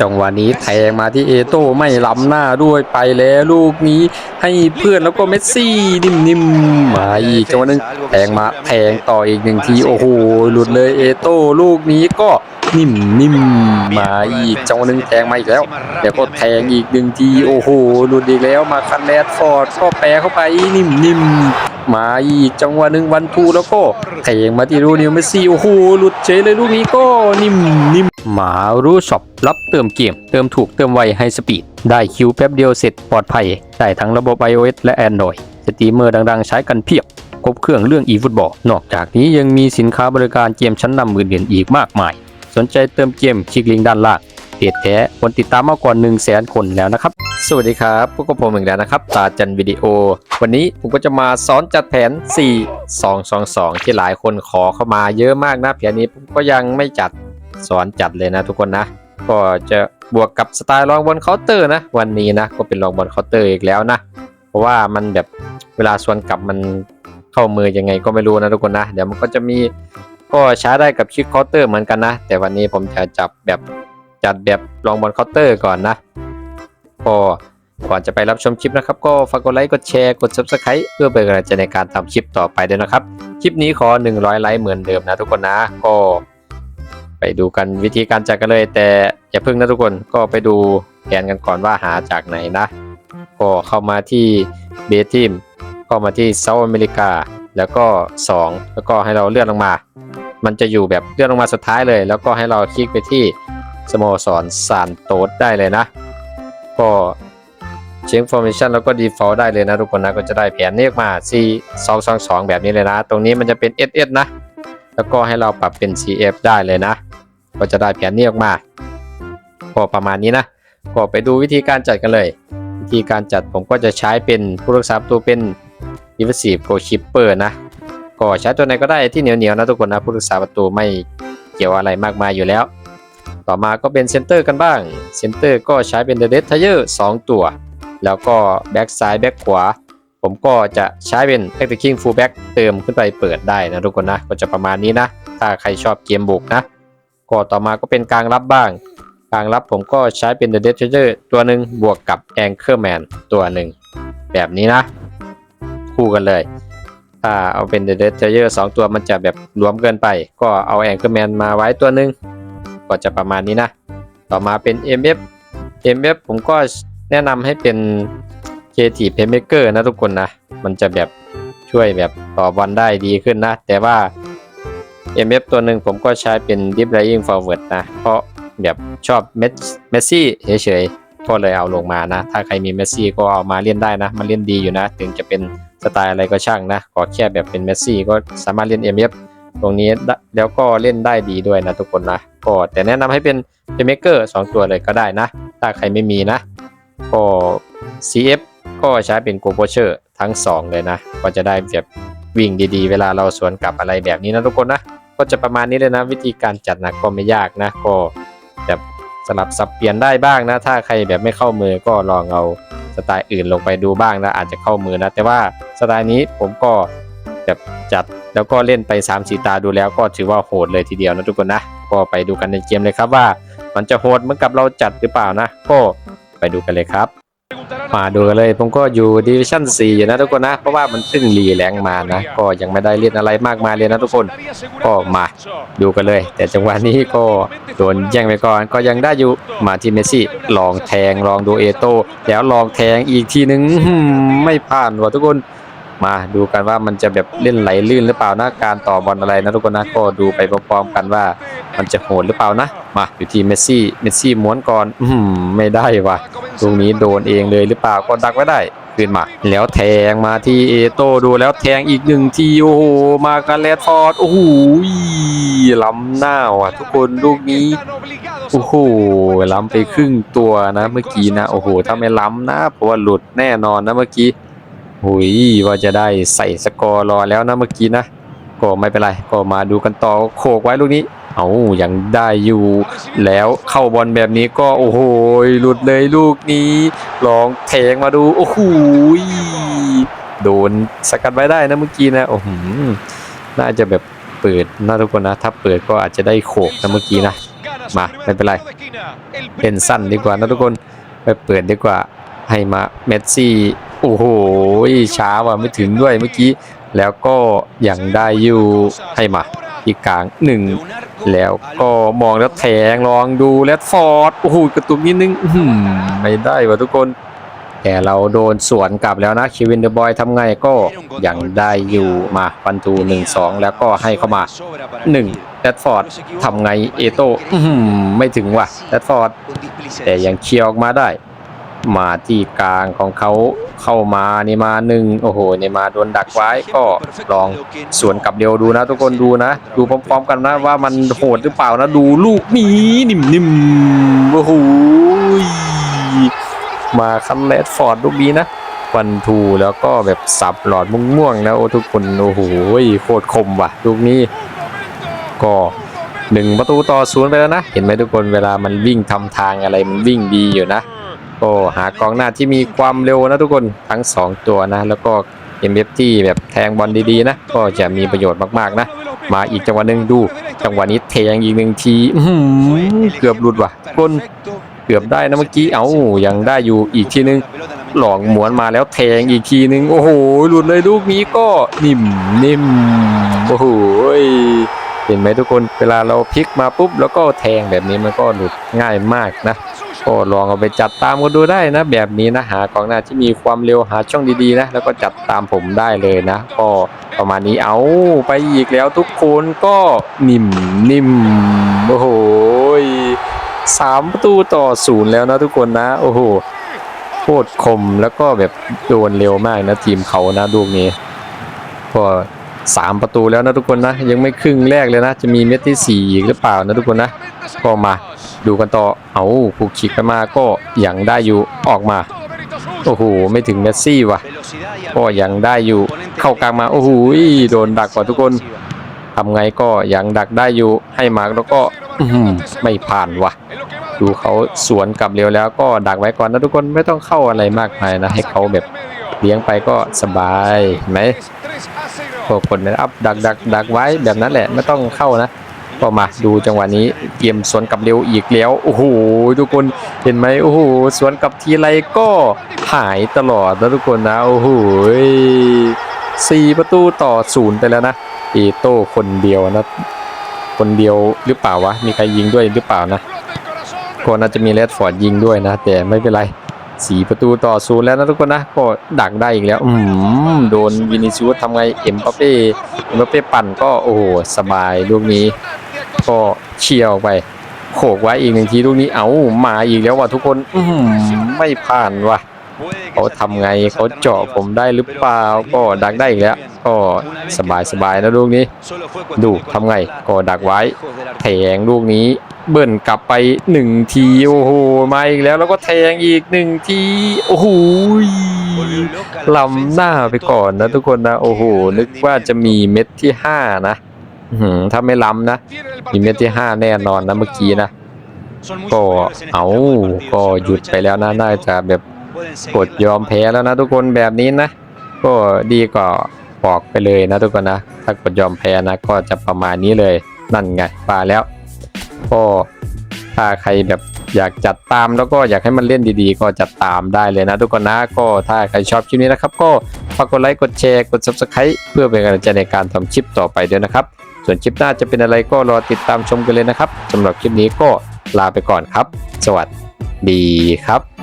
จังหวะนี้แทงมาที่เอโต้ไม่ล้ำหน้าด้วยไปแล้วลูกนี้ให้เพื่อนแล้วก็เมสซี่นิ่มๆมาอีกจังหวะหนึงแทงมาแทงต่ออีกหนึ่งทีโอ้โหหลุดเลยเอโต้ลูกนี้ก็นิ่มนิ่มๆมาอีกจังหวะหนึงแทงมาอีกแล้วเดี๋ยวก็แทงอีกหนึ่งทีโอ้โหหลุดอีกแล้วมาคันแรดฟอร์ดก็แปรเข้าไปนิ่มนิ่มๆ มาอีกจังหวะหนึ่งวันทูแล้วก็แทงมาที่รูนิวเมสซี่โอ้โหหลุดเฉยเลยลูกนี้ก็นิ่มนิ่มหมารู้ช็อปรับเติมเกม เติมถูกเติมไวให้สปีด ได้คิวแป๊บเดียวเสร็จปลอดภัย ได้ทั้งระบบ iOS และ Android สตรีมเมอร์ดังๆ ใช้กันเพียบครบเครื่องเรื่อง eFootball นอกจากนี้ยังมีสินค้าบริการเกมชั้นนำอื่นๆอีกมากมาย สนใจเติมเกมคลิกลิงก์ด้านล่าง เพจแท้คนติดตามมากกว่า1 0 0 0 0แสนคนแล้วนะครับ สวัสดีครับพวกกับผมอีกแล้วนะครับ ตาจันวิดีโอ วันนี้ผมก็จะมาสอนจัดแผน 4 2 2 2 ที่หลายคนขอเข้ามาเยอะมากนะแผนนี้ผมก็ยังไม่จัดสอนจัดเลยนะทุกคนนะ ก็จะบวกกับสไตล์ลองบอลเคาน์เตอร์นะ วันนี้นะก็เป็นลองบอลเคาน์เตอร์อีกแล้วนะ เพราะว่ามันแบบเวลาสวนกลับมันเข้ามือยังไงก็ไม่รู้นะทุกคนนะ เดี๋ยวมันก็จะมีก็ใช้ได้กับคิกเคาน์เตอร์เหมือนกันนะ แต่วันนี้ผมจะจับแบบ จัดแบบลองบอลเคาน์เตอร์ก่อนนะก็ก่อนจะไปรับชมคลิปนะครับ ก็ฝากกดไลค์กดแชร์กด subscribe เพื่อเป็นกำลังใจในการทำคลิปต่อไปด้วยนะครับ คลิปนี้ขอ 100 ไลค์เหมือนเดิมนะทุกคนนะก็ ไปดูกันวิธีการจัดกันเลย แต่อย่าเพิ่งนะทุกคนก็ไปดูแผนกันก่อนว่าหาจากไหนนะ ก็เข้ามาที่เบสทีมก็มาที่เซาท์อเมริกาแล้วก็ 2 แล้วก็ให้เราเลื่อนลงมา มันจะอยู่แบบเลื่อนลงมาสุดท้ายเลย แล้วก็ให้เราคลิกไปที่ สโมสรซานโตสได้เลยนะ ก็เช็คฟอร์เมชันแล้วก็ default ได้เลยนะทุกคนนะก็จะได้แผนเนี้ออกมา C 2 2 2 แบบนี้เลยนะ ตรงนี้มันจะเป็น SS นะ แล้วก็ให้เราปรับเป็น CF ได้เลยนะ ก็จะได้แผนเนี้ออกมาก็ประมาณนี้นะ ก็ไปดูวิธีการจัดกันเลย วิธีการจัดผมก็จะใช้เป็นผู้รักษาประตูเป็น Defensive Goalkeeper นะก็ใช้ตัวไหนก็ได้ที่เหนียวๆนะทุกคนนะผู้รักษาประตูไม่เกี่ยวอะไรมากมายอยู่แล้ว ต่อมาก็เป็นเซนเตอร์กันบ้าง เซนเตอร์ก็ใช้เป็น The d e t a i l e r 2ตัว แล้วก็แบ็กซ้ายแบ็กขวา ผมก็จะใช้เป็น attacking fullback เติมขึ้นไปเปิดได้นะทุกคนนะ ก็จะประมาณนี้นะ ถ้าใครชอบเกมบุกนะ ก็ต่อมาก็เป็นกลางรับบ้าง กลางรับผมก็ใช้เป็น The d e t a i l e r ตัวหนึ่งบวกกับ Anchorman ตัวหนึ่งแบบนี้นะ คู่กันเลยถ้าเอาเป็น The d e t a i l e r 2ตัวมันจะแบบรวมเกินไป ก็เอา Anchorman มาไว้ตัวหนึ่ง ก็จะประมาณนี้นะ ต่อมาเป็น MF MF ผมก็แนะนำให้เป็น Creative Playmaker นะทุกคนนะ มันจะแบบช่วยแบบต่อบอลได้ดีขึ้นนะ แต่ว่า MF ตัวหนึ่งผมก็ใช้เป็น Deep Lying Forward นะ เพราะแบบชอบเมสซี่เฉยๆก็เลยเอาลงมานะ ถ้าใครมีเมสซี่ก็เอามาเล่นได้นะ มันเล่นดีอยู่นะ ถึงจะเป็นสไตล์อะไรก็ช่างนะ ขอแค่แบบเป็นเมสซี่ก็สามารถเล่น MF ตรงนี้ได้แล้วก็เล่นได้ดีด้วยนะทุกคนนะก็แต่แนะนำให้เป็น Playmaker 2ตัวเลยก็ได้นะ ถ้าใครไม่มีนะ ก็ CF ก็ใช้เป็น Go Poacher ทั้ง 2 เลยนะ ก็จะได้แบบวิ่งดีๆ เวลาเราสวนกลับอะไรแบบนี้นะทุกคนนะ ก็จะประมาณนี้เลยนะ วิธีการจัดนะก็ไม่ยากนะ ก็แบบสลับสับเปลี่ยนได้บ้างนะ ถ้าใครแบบไม่เข้ามือก็ลองเอาสไตล์อื่นลงไปดูบ้างนะอาจจะเข้ามือนะ แต่ว่าสไตล์นี้ผมก็แบบจัด แล้วก็เล่นไป3 4ตาดูแล้วก็ถือว่าโหดเลยทีเดียวนะทุกคนนะ ก็ไปดูกันในเกมเลยครับว่า มันจะโหดเหมือนกับเราจัดหรือเปล่านะ ก็ไปดูกันเลยครับ มาดูกันเลยผมก็อยู่ดิวิชั่น4อยู่นะทุกคนนะ เพราะว่ามันเพิ่งรีแรงมานะ ก็ยังไม่ได้เล่นอะไรมากมายเลยนะทุกคน ก็มาดูกันเลย แต่จังหวะนี้ก็โดนแย่งไปก่อนก็ยังได้อยู่มาที่เมซี่ลองแทงลองดูเอโต้แล้วลองแทงอีกทีนึงไม่ผ่านว่ะทุกคน มาดูกันว่ามันจะแบบเล่นไหลลื่นหรือเปล่านะการต่อบอลอะไรนะทุกคนนะก็ดูไปพร้อมๆกันว่ามันจะโหดหรือเปล่านะ มาอยู่ที่เมสซี่เมสซี่ม้วนก่อนอืมไม่ได้วะตรงนี้โดนเองเลยหรือเปล่าก็ดักไว้ได้คืนมา แล้วแทงมาที่เอโต้ดูแล้วแทงอีกหนึ่งทีโอ้โหมากันแลดฟอร์ดโอ้โหล้ำหน้าว่ะทุกคนลูกนี้โอ้โหล้ำไปครึ่งตัวนะเมื่อกี้นะโอ้โหถ้าไม่ล้ำนะเพราะว่าหลุดแน่นอนนะเมื่อกี้ หุยว่าจะได้ใส่สกอร์รอแล้วนะเมื่อกี้นะ ก็ไม่เป็นไร ก็มาดูกันต่อโขกไว้ลูกนี้ เอายังได้อยู่ แล้วเข้าบอลแบบนี้ก็โอ้โหหลุดเลยลูกนี้ ลองแทงมาดูโอ้โหโดนสกัดไว้ได้นะเมื่อกี้นะโอ้โหน่าจะแบบเปิดนะทุกคนนะ ถ้าเปิดก็อาจจะได้โขกนะเมื่อกี้นะ มาไม่เป็นไรเล่นสั้นดีกว่านะทุกคนไปเปิดดีกว่าให้มาเมสซี่ โอ้โหช้าว่ะไม่ถึงด้วยเมื่อกี้ แล้วก็ยังได้อยู่ให้มาที่กลางหนึ่งแล้วก็มองแล้วแทงลองดูแรดฟอร์ดโอ้โหกระตุกนิดนึงไม่ได้ว่ะทุกคน แต่เราโดนสวนกลับแล้วนะคิวินเดอะบอยทำไงก็ยังได้อยู่มาปันทูหนึ่งสองแล้วก็ให้เข้ามาหนึ่งแรดฟอร์ดทำไงเอโต้ไม่ถึงว่ะแรดฟอร์ดแต่ยังเคลียร์ออกมาได้ มาที่กลางของเขาเข้ามานี่มาหนึ่งโอ้โหนี่มาโดนดักไว้ก็ลองสวนกลับเดียวดูนะ ทุกคนดูนะ ดูพร้อมๆกันนะว่ามันโหดหรือเปล่านะดูลูกนี้นิ่มๆโอ้โหมาคันเลดฟอร์ดลูกนี้นะวันทูแล้วก็แบบสับหลอดม่วงๆนะโอ้ทุกคนโอ้โหโคตรคมว่ะลูกนี้ ก็หนึ่งประตูต่อศูนย์ไปแล้วนะ เห็นไหมทุกคนเวลามันวิ่งทำทางอะไรมันวิ่งดีอยู่นะ ก็หากองหน้าที่มีความเร็วนะทุกคนทั้ง 2 ตัวนะ แล้วก็เอ็มเอฟที่แบบแทงบอลดีๆนะ ก็จะมีประโยชน์มากๆนะ มาอีกจังหวะหนึ่งดู จังหวะนี้แทงอีกหนึ่งทีเกือบหลุดว่ะก้นเกือบได้นะเมื่อกี้เอ้ายังได้อยู่อีกทีนึงหลอกหมวนมาแล้วแทงอีกทีนึงโอ้โหหลุดเลยลูกนี้ก็นิ่มนิ่มโอ้โหเห็นไหมทุกคนเวลาเราพลิกมาปุ๊บแล้วก็แทงแบบนี้มันก็หลุดง่ายมากนะ ก็ลองเอาไปจัดตามกันดูได้นะ แบบนี้นะหากองหน้าที่มีความเร็วหาช่องดีๆนะแล้วก็จัดตามผมได้เลยนะ ก็ประมาณนี้เอาไปอีกแล้วทุกคนก็นิ่มนิ่มโอ้โหสามประตูต่อศูนย์แล้วนะทุกคนนะ โอ้โหโคตรคมแล้วก็แบบโดนเร็วมากนะทีมเขานะลูกนี้ก็ สามประตูแล้วนะทุกคนนะ ยังไม่ครึ่งแรกเลยนะ จะมีเม็ดที่สี่อีกหรือเปล่านะทุกคนนะ ก็มาดูกันต่อเอาผูกฉีกไปมาก็ยังได้อยู่ออกมาโอ้โหไม่ถึงเมสซี่ว่ะก็ยังได้อยู่เข้ากลางมาโอ้โหโดนดักกว่าทุกคนทำไงก็ยังดักได้อยู่ให้มาแล้วก็ไม่ผ่านว่ะดูเขาสวนกลับเร็วแล้วก็ดักไว้ก่อนนะทุกคนไม่ต้องเข้าอะไรมากมายนะ ให้เขาแบบเลี้ยงไปก็สบายไหม พวกคนนะอัพดักดักดักไว้แบบนั้นแหละไม่ต้องเข้านะก็มาดูจังหวะนี้เกมสวนกลับเร็วอีกแล้วโอ้โหทุกคนเห็นไหมโอ้โหสวนกลับทีไรก็หายตลอดนะทุกคนนะโอ้โหสี่ประตูต่อศูนย์ไปแล้วนะเอโต้คนเดียวนะคนเดียวหรือเปล่าวะมีใครยิงด้วยหรือเปล่านะก็น่าจะมีเลดฟอร์ดยิงด้วยนะ แต่ไม่เป็นไร สีประตูต่อศูนย์แล้วนะทุกคนนะ ก็ดักได้อีกแล้ว อืมโดนวินิซิอุสทำไงเอ็มบัปเป้เอ็มบัปเป้ปั่นก็โอ้โหสบายลูกนี้ ก็เชียร์ออกไปโขกไว้อีกหนึ่งทีลูกนี้เอามาอีกแล้วว่ะทุกคน อืมไม่ผ่านว่ะเขาทำไงเขาเจาะผมได้หรือเปล่าก็ดักได้อีกแล้ว ก็สบายสบายๆนะลูกนี้ ดูทำไงก็ดักไว้แทงลูกนี้ เบิ่นกลับไปหนึ่งทีโอ้โหมาอีกแล้วแล้วก็แทงอีกหนึ่งทีโอ้โหลำหน้าไปก่อนนะทุกคนนะโอ้โหนึกว่าจะมีเม็ดที่ห้านะถ้าไม่ล้ำนะ มีเม็ดที่ห้าแน่นอนนะเมื่อกี้นะก็เอาก็หยุดไปแล้วนะน่าจะแบบกดยอมแพ้แล้วนะทุกคนแบบนี้นะ ก็ดีกว่าบอกไปเลยนะทุกคนนะ ถ้ากดยอมแพ้นะ ก็จะประมาณนี้เลยนั่นไงปาแล้ว ก็ถ้าใครแบบอยากจัดตามแล้วก็อยากให้มันเล่นดีๆ ก็จัดตามได้เลยนะทุกคนนะก็ถ้าใครชอบคลิปนี้นะครับ ก็ฝากกดไลค์กดแชร์กด subscribe เพื่อเป็นกำลังใจในการทำคลิปต่อไปด้วยนะครับ ส่วนคลิปหน้าจะเป็นอะไรก็รอติดตามชมกันเลยนะครับสำหรับคลิปนี้ก็ลาไปก่อนครับ สวัสดีครับ